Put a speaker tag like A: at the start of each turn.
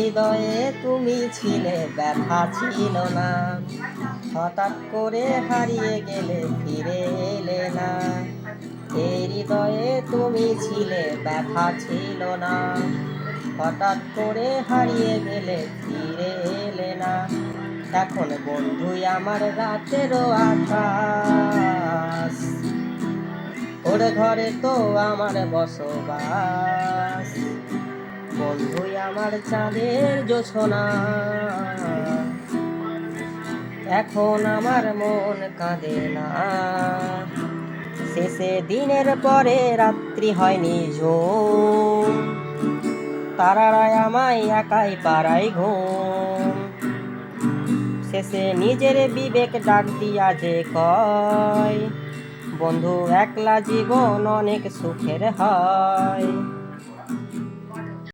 A: হৃদয়ে তুমি ছিলে, ব্যথা ছিল না। হঠাৎ করে হারিয়ে গেলে ফিরে এলে না। এই হৃদয়ে তুমি ছিলে, ব্যথা ছিল না। হঠাৎ করে হারিয়ে গেলে ফিরে এলে না। এখন বন্ধুই আমার রাতেরও আকাশ। ওর ঘরে তো আমার বসবাস। আমার চাঁদের জোছনা এখন আমার মন কাঁদে না। শেষে দিনের পরে রাত্রি হয়নি ঝুম তারারায় আমায় একাই পাড়াই ঘুম। শেষে নিজের বিবেক ডাক দিয়া যে কয়, বন্ধু, একলা জীবন অনেক সুখের হয়।